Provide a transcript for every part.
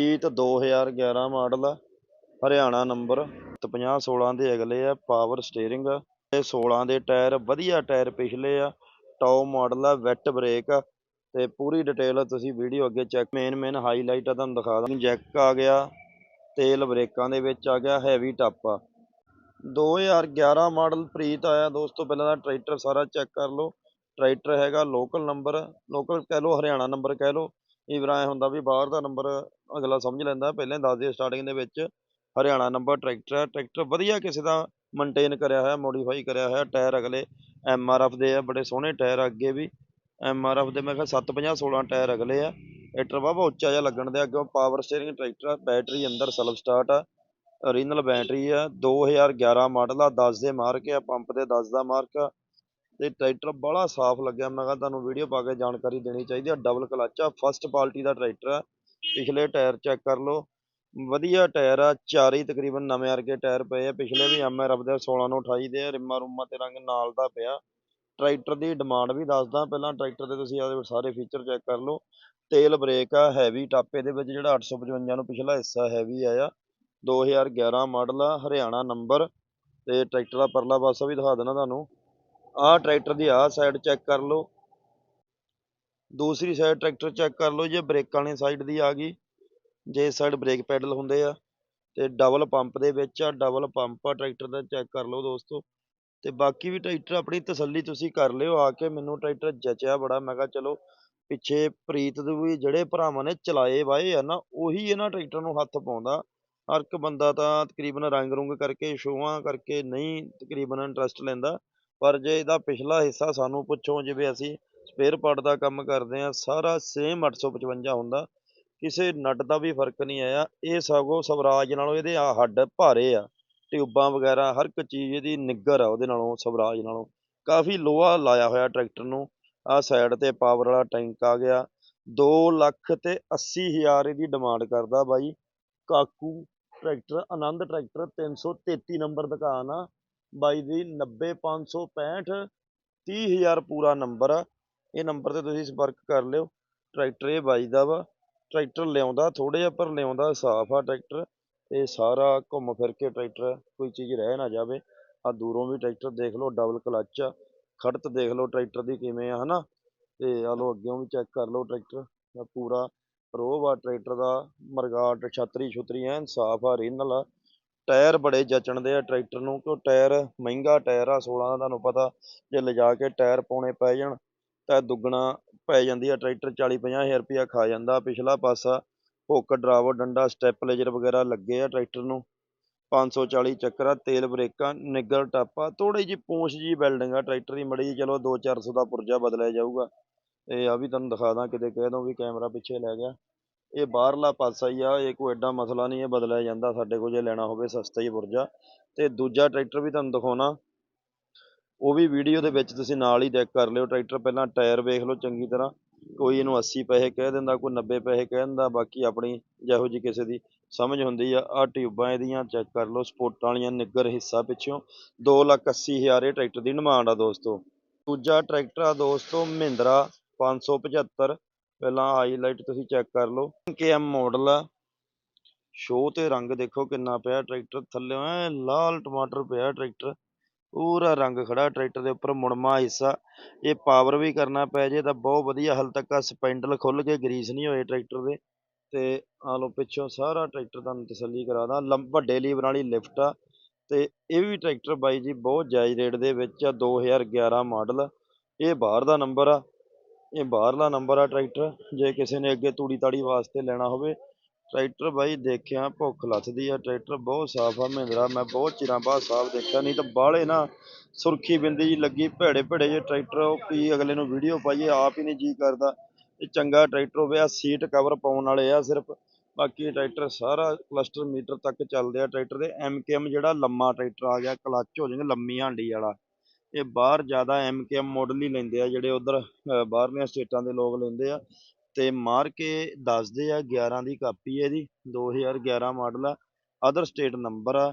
ਜੀਤ 2011 model, Haryana number ਤੇ 50 16 ਦੇ ਅਗਲੇ ਆ ਪਾਵਰ ਸਟੀਅਰਿੰਗ ਤੇ 16 ਦੇ ਟਾਇਰ, ਵਧੀਆ ਟਾਇਰ ਪਿਛਲੇ ਆ ਟੌਪ ਮਾਡਲ ਆ ਵੈਟ ਬ੍ਰੇਕ ਆ, ਤੇ ਪੂਰੀ ਡਿਟੇਲ ਤੁਸੀਂ ਵੀਡੀਓ ਅੱਗੇ ਚੈੱਕ ਮੇਨ ਮੇਨ ਹਾਈਲਾਈਟ ਆ, ਤੁਹਾਨੂੰ ਦਿਖਾ ਦਾਂ ਜੈਕ ਆ ਗਿਆ, ਤੇਲ ਬ੍ਰੇਕਾਂ ਦੇ ਵਿੱਚ ਆ ਗਿਆ ਹੈਵੀ ਟੱਪ ਆ। 2011 ਮਾਡਲ ਪ੍ਰੀਤ ਆਇਆ, ਦੋਸਤੋ ਪਹਿਲਾਂ ਦਾ ਟਰੈਕਟਰ ਸਾਰਾ ਚੈੱਕ ਕਰ ਲਓ। ਟਰੈਕਟਰ ਹੈਗਾ ਲੋਕਲ ਨੰਬਰ ਲੋਕਲ ਕਹਿ ਲਓ, ਹਰਿਆਣਾ ਨੰਬਰ ਕਹਿ ਲਓ। ਇਹ ਵੀਰ ਐਂ ਹੁੰਦਾ ਵੀ ਬਾਹਰ ਦਾ ਨੰਬਰ ਅਗਲਾ ਸਮਝ ਲੈਂਦਾ, ਪਹਿਲਾਂ ਹੀ ਦੱਸ ਦਿਓ ਸਟਾਰਟਿੰਗ ਦੇ ਵਿੱਚ, ਹਰਿਆਣਾ ਨੰਬਰ ਟਰੈਕਟਰ ਹੈ ਟਰੈਕਟਰ ਵਧੀਆ ਕਿਸੇ ਦਾ ਮੇਨਟੇਨ ਕਰਿਆ ਹੋਇਆ ਮੋਡੀਫਾਈ ਕਰਿਆ ਹੋਇਆ ਟਾਇਰ ਅਗਲੇ ਐਮ ਆਰ ਐਫ ਦੇ ਆ, ਬੜੇ ਸੋਹਣੇ ਟਾਇਰ ਅੱਗੇ ਵੀ ਐਮ ਆਰ ਐਫ ਦੇ ਮੈਂ ਕਿਹਾ 750 16 ਟਾਇਰ ਅਗਲੇ ਆ ਟਰੈਕਟਰ ਵਾਹਵਾ ਉੱਚਾ ਜਿਹਾ ਲੱਗਣ ਦੇ ਅੱਗੇ ਪਾਵਰ ਸਟੀਅਰਿੰਗ ਟਰੈਕਟਰ ਆ ਬੈਟਰੀ ਅੰਦਰ ਸੈਲਫ ਸਟਾਰਟ ਆ ਓਰੀਜਨਲ ਬੈਟਰੀ ਆ 2011 ਮਾਡਲ ਆ 10 ਦੇ ਮਾਰਕ ਆ ਪੰਪ ਦੇ 10 ਦਾ ਮਾਰਕ ਆ, ਤੇ ਟਰੈਕਟਰ ਬੜਾ ਸਾਫ਼ ਲੱਗਿਆ, ਮੈਂ ਕਿਹਾ ਤੁਹਾਨੂੰ ਵੀਡੀਓ ਪਾ ਕੇ ਜਾਣਕਾਰੀ ਦੇਣੀ ਚਾਹੀਦੀ ਆ ਡਬਲ ਕਲਚ ਆ ਫਸਟ ਕੁਆਲਿਟੀ ਦਾ ਟਰੈਕਟਰ ਆ ਪਿਛਲੇ ਟਾਇਰ ਚੈੱਕ ਕਰ ਲਓ। ਵਧੀਆ ਟਾਇਰ ਆ ਚਾਰੇ ਤਕਰੀਬਨ ਨਵੇਂ ਵਰਗੇ ਟਾਇਰ ਪਏ ਆ। ਪਿਛਲੇ ਵੀ ਐਮਆਰਐਫ ਦੇ 16 ਨੂੰ 28 ਦੇ ਆ, ਰਿੰਮਾਂ ਰੂਮਾਂ ਤੇ ਰੰਗ ਨਾਲ ਦਾ ਪਿਆ। ਟਰੈਕਟਰ ਦੀ ਡਿਮਾਂਡ ਵੀ ਦੱਸਦਾ। ਪਹਿਲਾਂ ਟਰੈਕਟਰ ਦੇ ਤੁਸੀਂ ਆਦੇ ਸਾਰੇ ਫੀਚਰ ਚੈੱਕ ਕਰ ਲਓ। ਤੇਲ ਬ੍ਰੇਕ ਆ ਹੈਵੀ ਟਾਪੇ ਦੇ ਵਿੱਚ ਜਿਹੜਾ 855 ਨੂੰ ਪਿਛਲਾ ਹਿੱਸਾ ਹੈਵੀ ਆਇਆ। 2011 ਮਾਡਲ ਆ ਹਰਿਆਣਾ ਨੰਬਰ ਤੇ ਟਰੈਕਟਰ ਦਾ ਪਰਲਾ ਪਾਸਾ ਵੀ ਦਿਖਾ ਦੇਣਾ ਤੁਹਾਨੂੰ। ਆਹ ਟਰੈਕਟਰ ਦੀ ਆਹ ਸਾਈਡ ਚੈੱਕ ਕਰ ਲਓ। ਦੂਸਰੀ ਸਾਈਡ ਟਰੈਕਟਰ ਚੈੱਕ ਕਰ ਲਓ, ਜੇ ਬ੍ਰੇਕਾਂ ਵਾਲੀ ਸਾਈਡ ਦੀ ਆ ਗਈ, ਜੇ ਇਸ ਸਾਈਡ ਬ੍ਰੇਕ ਪੈਡਲ ਹੁੰਦੇ ਆ, ਤੇ ਡਬਲ ਪੰਪ ਦੇ ਵਿੱਚ ਆ ਡਬਲ ਪੰਪ ਆ ਟਰੈਕਟਰ ਦਾ ਚੈੱਕ ਕਰ ਲਓ ਦੋਸਤੋ। ਤੇ ਬਾਕੀ ਵੀ ਟਰੈਕਟਰ ਆਪਣੀ ਤਸੱਲੀ ਤੁਸੀਂ ਕਰ ਲਿਓ, ਆ ਕੇ ਮੈਨੂੰ ਟਰੈਕਟਰ ਜਚਿਆ ਬੜਾ, ਮੈਂ ਕਿਹਾ ਚਲੋ ਪਿੱਛੇ ਪ੍ਰੀਤ ਦੇ ਵੀ ਜਿਹੜੇ ਭਰਾਵਾਂ ਨੇ ਚਲਾਏ ਵਾਏ ਆ ਨਾ, ਉਹੀ ਇਹਨਾਂ ਟਰੈਕਟਰ ਨੂੰ ਹੱਥ ਪਾਉਂਦਾ। ਹਰ ਇੱਕ ਬੰਦਾ ਤਾਂ ਤਕਰੀਬਨ ਰੰਗ ਰੁੰਗ ਕਰਕੇ ਸ਼ੋਆਂ ਕਰਕੇ ਨਹੀਂ ਤਕਰੀਬਨ ਇੰਟਰਸਟ ਲੈਂਦਾ, ਪਰ ਜੇ ਇਹਦਾ ਪਿਛਲਾ ਹਿੱਸਾ ਸਾਨੂੰ ਪੁੱਛੋ, ਜਿਵੇਂ ਅਸੀਂ ਸਪੇਅਰ ਪਾਰਟ ਦਾ ਕੰਮ ਕਰਦੇ ਹਾਂ, ਸਾਰਾ ਸੇਮ 855 ਹੁੰਦਾ, ਕਿਸੇ ਨਟ ਦਾ ਵੀ ਫ਼ਰਕ ਨਹੀਂ ਆਇਆ, ਇਹ ਸਗੋਂ ਸਵਰਾਜ ਨਾਲੋਂ ਇਹਦੇ ਆ ਹੱਡ ਭਾਰੇ ਆ, ਟਿਊਬਾਂ ਵਗੈਰਾ, ਹਰ ਇੱਕ ਚੀਜ਼ ਇਹਦੀ ਨਿੱਗਰ ਆ ਉਹਦੇ ਨਾਲੋਂ, ਸਵਰਾਜ ਨਾਲੋਂ, ਕਾਫੀ ਲੋਹਾ ਲਾਇਆ ਹੋਇਆ ਟਰੈਕਟਰ ਨੂੰ ਆ ਸਾਈਡ ਤੇ ਪਾਵਰ ਵਾਲਾ ਟੈਂਕ ਆ ਗਿਆ 2 ਲੱਖ ਤੇ 80 ਹਜ਼ਾਰ ਇਹਦੀ ਡਿਮਾਂਡ ਕਰਦਾ ਬਾਈ, Kaku tractor Anand tractor 333 number ਦੁਕਾਨ ਆ, ਬਾਈ ਦੀ 90565 30000 ਪੂਰਾ ਨੰਬਰ ਆ ਇਹ ਨੰਬਰ ਤੇ ਤੁਸੀਂ ਸੰਪਰਕ ਕਰ ਲਿਓ। ਟਰੈਕਟਰ ਇਹ ਬਾਈ ਦਾ ਵਾ। ਟਰੈਕਟਰ ਲਿਆਉਂਦਾ ਥੋੜੇ ਜਿਹਾ ਪਰ ਲਿਆਉਂਦਾ, ਸਾਫ਼ ਆ ਟਰੈਕਟਰ। ਤੇ ਸਾਰਾ ਘੁੰਮ ਫਿਰ ਕੇ ਟਰੈਕਟਰ, ਕੋਈ ਚੀਜ਼ ਰਹਿ ਨਾ ਜਾਵੇ। ਆ ਦੂਰੋਂ ਵੀ ਟਰੈਕਟਰ ਦੇਖ ਲਓ ਡਬਲ ਕਲੱਚ ਆ। ਖੜਤ ਦੇਖ ਲਓ ਟਰੈਕਟਰ ਦੀ ਕਿਵੇਂ ਆ ਹੈ ਨਾ ਅਤੇ ਆ ਲਓ, ਅੱਗਿਓਂ ਵੀ ਚੈੱਕ ਕਰ ਲਓ ਟਰੈਕਟਰ। ਪੂਰਾ ਰੋਹ ਵਾ ਟਰੈਕਟਰ ਦਾ। ਮਰਗਾਟ, ਛਤਰੀ ਛੁਤਰੀ ਐਨ ਸਾਫ਼ ਆ, ਰੀਨਲ ਆ। ਟਾਇਰ ਬੜੇ ਜਚਣ ਦੇ ਆ ਟਰੈਕਟਰ ਨੂੰ, ਕਿਉਂ? ਟਾਇਰ ਮਹਿੰਗਾ ਟਾਇਰ ਆ 16 ਦਾ ਤੁਹਾਨੂੰ ਪਤਾ। ਜੇ ਲਿਜਾ ਕੇ ਟਾਇਰ ਪਾਉਣੇ ਪੈ ਜਾਣ ਤਾਂ ਦੁੱਗਣਾ ਪੈ ਜਾਂਦੀ ਆ, ਟਰੈਕਟਰ 40 50 ਹਜ਼ਾਰ ਰੁਪਇਆ ਖਾ ਜਾਂਦਾ ਪਿਛਲਾ ਪਾਸਾ। ਹੁੱਕ ਡਰਾਵਰ ਡੰਡਾ ਸਟੈਪਲੇਜਰ ਵਗੈਰਾ ਲੱਗੇ ਆ ਟਰੈਕਟਰ ਨੂੰ। 540 ਚੱਕਰ ਆ, ਤੇਲ ਬ੍ਰੇਕਾਂ ਨਿੱਗਰ ਟਾਪਾ ਥੋੜੀ ਜਿਹੀ ਪੂੰਛ ਜੀ ਬਿਲਡਿੰਗ ਆ ਟਰੈਕਟਰ ਦੀ, ਮੜੀ ਜਿਹੀ ਚਲੋ 2-400 ਦਾ ਪੁਰਜਾ ਬਦਲਿਆ ਜਾਊਗਾ। ਤੇ ਆ ਵੀ ਤੁਹਾਨੂੰ ਦਿਖਾ ਦਾਂ, ਕਿਤੇ ਕਹਿ ਦੋ ਵੀ ਕੈਮਰਾ ਪਿੱਛੇ ਲੈ ਗਿਆ। ਇਹ ਬਾਹਰਲਾ ਪਾਸਾ ਹੀ ਆ, ਇਹ ਕੋਈ ਐਡਾ ਮਸਲਾ ਨਹੀਂ ਇਹ ਬਦਲਿਆ ਜਾਂਦਾ ਸਾਡੇ ਕੋਲ, ਜੇ ਲੈਣਾ ਹੋਵੇ ਸਸਤਾ ਹੀ ਪੁਰਜਾ। ਤੇ ਦੂਜਾ ਟਰੈਕਟਰ ਵੀ ਤੁਹਾਨੂੰ ਦਿਖਾਉਣਾ। ਉਹ ਵੀ ਵੀਡੀਓ ਦੇ ਵਿੱਚ ਤੁਸੀਂ ਨਾਲ ਹੀ ਚੈੱਕ ਕਰ ਲਿਓ। ਟਰੈਕਟਰ ਪਹਿਲਾਂ ਟਾਇਰ ਵੇਖ ਲਓ ਚੰਗੀ ਤਰ੍ਹਾਂ। ਕੋਈ ਇਹਨੂੰ 80 ਪੈਸੇ ਕਹਿ ਦਿੰਦਾ, ਕੋਈ 90 ਪੈਸੇ ਕਹਿ ਦਿੰਦਾ, ਬਾਕੀ ਆਪਣੀ ਜਿਹੋ ਜੀ ਕਿਸੇ ਦੀ ਸਮਝ ਹੁੰਦੀ ਆ। ਆ ਟਿਊਬਾਂ ਇਹਦੀਆਂ ਚੈੱਕ ਕਰ ਲਓ, ਸਪੋਰਟਾਂ ਵਾਲੀਆਂ ਨਿੱਗਰ ਹਿੱਸਾ ਪਿੱਛੋਂ 280000 ਇਹ ਟਰੈਕਟਰ ਦੀ ਡਿਮਾਂਡ ਆ ਦੋਸਤੋ। ਦੂਜਾ ਟਰੈਕਟਰ ਆ ਦੋਸਤੋ ਮਹਿੰਦਰਾ 575 ਪਹਿਲਾਂ ਹਾਈਲਾਈਟ ਤੁਸੀਂ ਚੈੱਕ ਕਰ ਲਓ। KM ਮਾਡਲ ਆ। ਸ਼ੋਅ ਤੇ ਰੰਗ ਦੇਖੋ ਕਿੰਨਾ ਪਿਆ। ਟਰੈਕਟਰ ਥੱਲੇ ਐ ਲਾਲ ਟਮਾਟਰ ਪਿਆ ਟਰੈਕਟਰ। ਪੂਰਾ ਰੰਗ ਖੜਾ ਟਰੈਕਟਰ ਦੇ ਉੱਪਰ, ਮੁੜਮਾ ਹਿੱਸਾ। ਇਹ ਪਾਵਰ ਵੀ ਕਰਨਾ ਪੈ ਜੇ ਤਾਂ ਬਹੁਤ ਵਧੀਆ। ਹਾਲ ਤੱਕ ਆ ਸਪੈਂਡਲ ਖੁੱਲ ਕੇ ਗਰੀਸ ਨਹੀਂ ਹੋਏ ਟਰੈਕਟਰ ਦੇ। ਤੇ ਆ ਲਓ ਪਿੱਛੋਂ ਸਾਰਾ ਟਰੈਕਟਰ ਤੁਹਾਨੂੰ ਤਸੱਲੀ ਕਰਾਦਾ ਵੱਡੇ ਲੀਵਰ ਵਾਲੀ ਲਿਫਟ ਆ। ਤੇ ਇਹ ਵੀ ਟਰੈਕਟਰ ਬਾਈ ਜੀ ਬਹੁਤ ਜਾਇਜ਼ ਰੇਟ ਦੇ ਵਿੱਚ ਆ। 2011 ਮਾਡਲ। ਇਹ ਬਾਹਰ ਦਾ ਨੰਬਰ ਆ। ਇਹ ਬਾਹਰਲਾ ਨੰਬਰ ਆ ਟਰੈਕਟਰ। ਜੇ ਕਿਸੇ ਨੇ ਅੱਗੇ ਤੂੜੀ ਤਾੜੀ ਵਾਸਤੇ ਲੈਣਾ ਹੋਵੇ ਟਰੈਕਟਰ ਬਾਈ ਦੇਖਿਆ, ਭੁੱਖ ਲੱਥਦੀ ਆ, ਟਰੈਕਟਰ ਬਹੁਤ ਸਾਫ਼ ਆ ਮਹਿੰਦਰਾ, ਮੈਂ ਬਹੁਤ ਚਿਰਾਂ ਬਾਅਦ ਸਾਫ਼ ਦੇਖਿਆ, ਨਹੀਂ ਤਾਂ ਬਾਹਲੇ ਨਾ ਸੁਰਖੀ ਬਿੰਦੀ ਜੀ ਲੱਗੀ, ਭੇੜੇ ਭੇੜੇ ਜੇ ਟਰੈਕਟਰ, ਉਹ ਕੀ ਅਗਲੇ ਨੂੰ ਵੀਡੀਓ ਪਾਈਏ, ਆਪ ਹੀ ਨਹੀਂ ਜੀ ਕਰਦਾ। ਇਹ ਚੰਗਾ ਟਰੈਕਟਰ ਹੋਵੇ ਆ ਸੀਟ ਕਵਰ ਪਾਉਣ ਵਾਲੇ ਆ ਸਿਰਫ, ਬਾਕੀ ਟਰੈਕਟਰ ਸਾਰਾ ਕਲਸਟਰ ਮੀਟਰ ਤੱਕ ਚੱਲਦੇ ਆ ਟਰੈਕਟਰ ਦੇ ਐਮਕੇਐਮ ਜਿਹੜਾ ਲੰਮਾ ਟਰੈਕਟਰ ਆ ਗਿਆ ਕਲੱਚ ਹੋ ਜਾਏਗਾ ਲੰਮੀ ਹਾਂਡੀ ਵਾਲਾ। ਇਹ ਬਾਹਰ ਜ਼ਿਆਦਾ ਐਮਕੇਐਮ ਮਾਡਲ ਹੀ ਲੈਂਦੇ ਆ, ਜਿਹੜੇ ਉਧਰ ਬਾਹਰਲੀਆਂ ਸਟੇਟਾਂ ਦੇ ਲੋਕ ਲੈਂਦੇ ਆ। ਤੇ ਮਾਰ ਕੇ ਦੱਸਦੇ ਆ 11 ਦੀ ਕਾਪੀ ਹੈ ਇਹਦੀ 2011 ਮਾਡਲ ਆ ਅਦਰ ਸਟੇਟ ਨੰਬਰ ਆ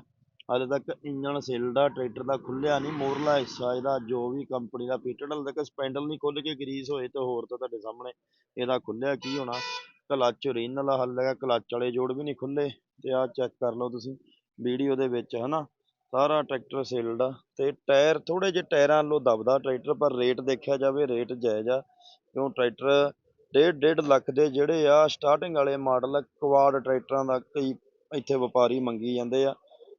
ਹਾਲੇ ਤੱਕ ਇੰਜਨ ਸੀਲਡ ਆ ਟਰੈਕਟਰ ਦਾ ਖੁੱਲਿਆ ਨਹੀਂ, ਮੋਰਲਾ ਹਿੱਸਾ ਇਹਦਾ, ਜੋ ਵੀ ਕੰਪਨੀ ਦਾ ਪੀਟਡ ਹਾਲੇ ਤੱਕ ਸਪੈਂਡਲ ਨਹੀਂ ਖੁੱਲ ਕੇ ਗਰੀਸ ਹੋਏ ਤੇ ਹੋਰ ਤਾਂ ਤੁਹਾਡੇ ਸਾਹਮਣੇ ਇਹਦਾ ਖੁੱਲਿਆ ਕੀ ਹੋਣਾ ਕਲੱਚ ਓਰੀਜਨਲ ਆ ਹੱਲ ਹੈਗਾ ਕਲੱਚ ਵਾਲੇ ਜੋੜ ਵੀ ਨਹੀਂ ਖੁੱਲੇ ਤੇ ਆਹ ਚੈੱਕ ਕਰ ਲਓ ਤੁਸੀਂ ਵੀਡੀਓ ਦੇ ਵਿੱਚ, ਹਨਾ, ਸਾਰਾ ਟਰੈਕਟਰ ਸੀਲਡ ਆ, ਤੇ ਟਾਇਰ ਥੋੜੇ ਜਿਹੇ ਟਾਇਰਾਂ ਵੱਲੋਂ ਦਬਦਾ ਟਰੈਕਟਰ ਪਰ ਰੇਟ ਦੇਖਿਆ ਜਾਵੇ ਰੇਟ ਜਾਇਜ਼ ਆ, ਕਿਉਂ ਟਰੈਕਟਰ ਡੇਢ ਡੇਢ ਲੱਖ ਦੇ ਜਿਹੜੇ ਆ ਸਟਾਰਟਿੰਗ ਵਾਲੇ ਮਾਡਲ ਕੁਆਡ ਟਰੈਕਟਰਾਂ ਦਾ ਕਈ ਇੱਥੇ ਵਪਾਰੀ ਮੰਗੀ ਜਾਂਦੇ ਆ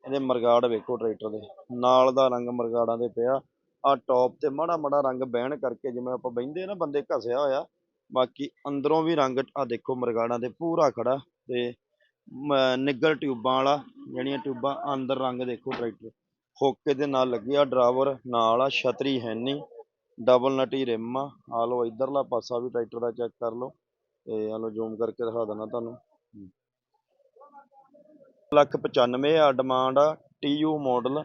ਇਹਦੇ ਮਰਗਾੜ ਵੇਖੋ ਟਰੈਕਟਰ ਦੇ, ਨਾਲ ਦਾ ਰੰਗ ਮਰਗਾੜਾਂ ਦੇ ਪਿਆ ਆ ਟੌਪ ਤੇ ਮਾੜਾ ਮਾੜਾ ਰੰਗ ਬਹਿਣ ਕਰਕੇ ਜਿਵੇਂ ਆਪਾਂ ਬਹਿੰਦੇ ਨਾ ਬੰਦੇ ਘਸਿਆ ਹੋਇਆ, ਬਾਕੀ ਅੰਦਰੋਂ ਵੀ ਰੰਗ ਆ ਦੇਖੋ ਮਰਗਾੜਾਂ ਦੇ ਪੂਰਾ ਖੜਾ ਤੇ ਮ- ਨਿੱਗਲ ਟਿਊਬਾਂ ਵਾਲਾ, ਜਿਹੜੀਆਂ ਟਿਊਬਾਂ ਅੰਦਰ ਰੰਗ ਦੇਖੋ ਟਰੈਕਟਰ ਹੋਕੇ ਦੇ ਨਾਲ ਲੱਗਿਆ ਡਰਾਵਰ ਨਾਲ ਆ ਛਤਰੀ ਹੈ ਨਹੀਂ ਡਬਲ ਨਟੀ ਰਿਮ ਆ। ਆ ਲਓ, ਇਧਰਲਾ ਪਾਸਾ ਵੀ ਟਰੈਕਟਰ ਦਾ ਚੈੱਕ ਕਰ ਲਓ। ਤੇ ਆ ਲਓ ਜ਼ੂਮ ਕਰਕੇ ਦਿਖਾ ਦਿੰਦਾ ਤੁਹਾਨੂੰ। ਲੱਖ 95 ਆ ਡਿਮਾਂਡ ਆ ਟੀਯੂ ਮਾਡਲ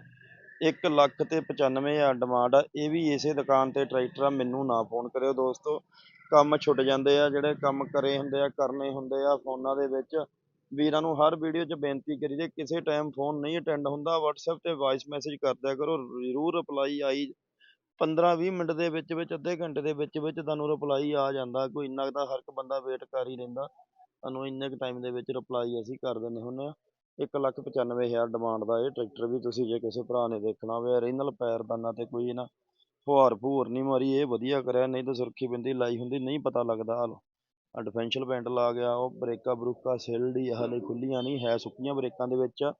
1 ਲੱਖ ਤੇ 95 ਆ ਡਿਮਾਂਡ ਆ। ਇਹ ਵੀ ਇਸੇ ਦੁਕਾਨ ਤੇ ਟਰੈਕਟਰ ਆ, ਮੈਨੂੰ ਨਾ ਫੋਨ ਕਰਿਓ ਦੋਸਤੋ। ਕੰਮ ਛੁੱਟ ਜਾਂਦੇ ਆ, ਜਿਹੜੇ ਕੰਮ ਕਰੇ ਹੁੰਦੇ ਆ, ਕਰਨੇ ਹੁੰਦੇ ਆ ਫੋਨਾਂ ਦੇ ਵਿੱਚ। ਵੀਰਾਂ ਨੂੰ ਹਰ ਵੀਡੀਓ 'ਚ ਬੇਨਤੀ ਕਰੀ ਜੇ ਕਿਸੇ ਟਾਈਮ ਫੋਨ ਨਹੀਂ ਅਟੈਂਡ ਹੁੰਦਾ, WhatsApp ਤੇ ਵਾਇਸ ਮੈਸੇਜ ਕਰਦਿਆ ਕਰੋ, ਜ਼ਰੂਰ ਰਿਪਲਾਈ ਆਈ 15-20 ਮਿੰਟ ਦੇ ਵਿੱਚ ਵਿੱਚ ਅੱਧੇ ਘੰਟੇ ਦੇ ਵਿੱਚ ਵਿੱਚ ਤੁਹਾਨੂੰ ਰਿਪਲਾਈ ਆ ਜਾਂਦਾ ਕੋਈ ਇੰਨਾ ਕੁ ਤਾਂ ਹਰ ਇੱਕ ਬੰਦਾ ਵੇਟ ਕਰ ਹੀ ਰਹਿੰਦਾ ਤੁਹਾਨੂੰ ਇੰਨੇ ਕੁ ਟਾਈਮ ਦੇ ਵਿੱਚ ਰਿਪਲਾਈ ਅਸੀਂ ਕਰ ਦਿੰਦੇ ਹੁੰਦੇ ਹਾਂ। ਇੱਕ ਲੱਖ ਪਚਾਨਵੇਂ ਹਜ਼ਾਰ ਡਿਮਾਂਡ ਦਾ ਇਹ ਟਰੈਕਟਰ ਵੀ ਤੁਸੀਂ ਜੇ ਕਿਸੇ ਭਰਾ ਨੇ ਦੇਖਣਾ ਹੋਵੇ ਓਰੀਜਨਲ ਪੈਰਦਾਨਾ ਤੇ ਕੋਈ ਨਾ ਫੁਹਾਰ ਫੁਹਰ ਨਹੀਂ ਮਾਰੀ ਇਹ ਵਧੀਆ ਕਰਿਆ ਨਹੀਂ ਤਾਂ ਸੁਰਖੀ ਬਿੰਦੀ ਲਾਈ ਹੁੰਦੀ ਨਹੀਂ ਪਤਾ ਲੱਗਦਾ ਹਾਲ। ਆ ਡਿਫੈਂਸ਼ਲ ਪੈਂਟ ਲਾ ਗਿਆ ਉਹ ਬ੍ਰੇਕਾਂ ਬਰੂਕਾਂ ਸਿਲਡ ਹੀ ਆ, ਹਾਲੇ ਖੁੱਲੀਆਂ ਨਹੀਂ ਹੈ ਸੁੱਕੀਆਂ ਬ੍ਰੇਕਾਂ ਦੇ ਵਿੱਚ। ਆ।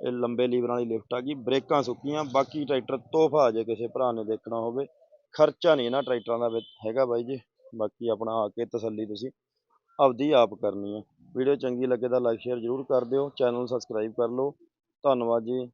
ਇਹ ਲੰਬੇ ਲੀਵਰਾਂ ਵਾਲੀ ਲਿਫਟ ਆ ਗਈ, ਬ੍ਰੇਕਾਂ ਸੁੱਕੀਆਂ, ਬਾਕੀ ਟਰੈਕਟਰ ਤੋਹਫਾ ਜੇ ਕਿਸੇ ਭਰਾ ਨੇ ਦੇਖਣਾ ਹੋਵੇ, ਖਰਚਾ ਨਹੀਂ ਨਾ ਟਰੈਕਟਰਾਂ ਦਾ ਵਿੱਚ ਹੈਗਾ ਬਾਈ ਜੀ, ਬਾਕੀ ਆਪਣਾ ਆ ਕੇ ਤਸੱਲੀ ਤੁਸੀਂ ਆਪਦੀ ਆਪ ਕਰਨੀ ਹੈ। ਵੀਡੀਓ ਚੰਗੀ ਲੱਗੇ ਤਾਂ ਲਾਈਕ, ਸ਼ੇਅਰ ਜ਼ਰੂਰ ਕਰ ਦਿਓ, ਚੈਨਲ ਨੂੰ ਸਬਸਕ੍ਰਾਈਬ ਕਰ ਲਓ, ਧੰਨਵਾਦ ਜੀ।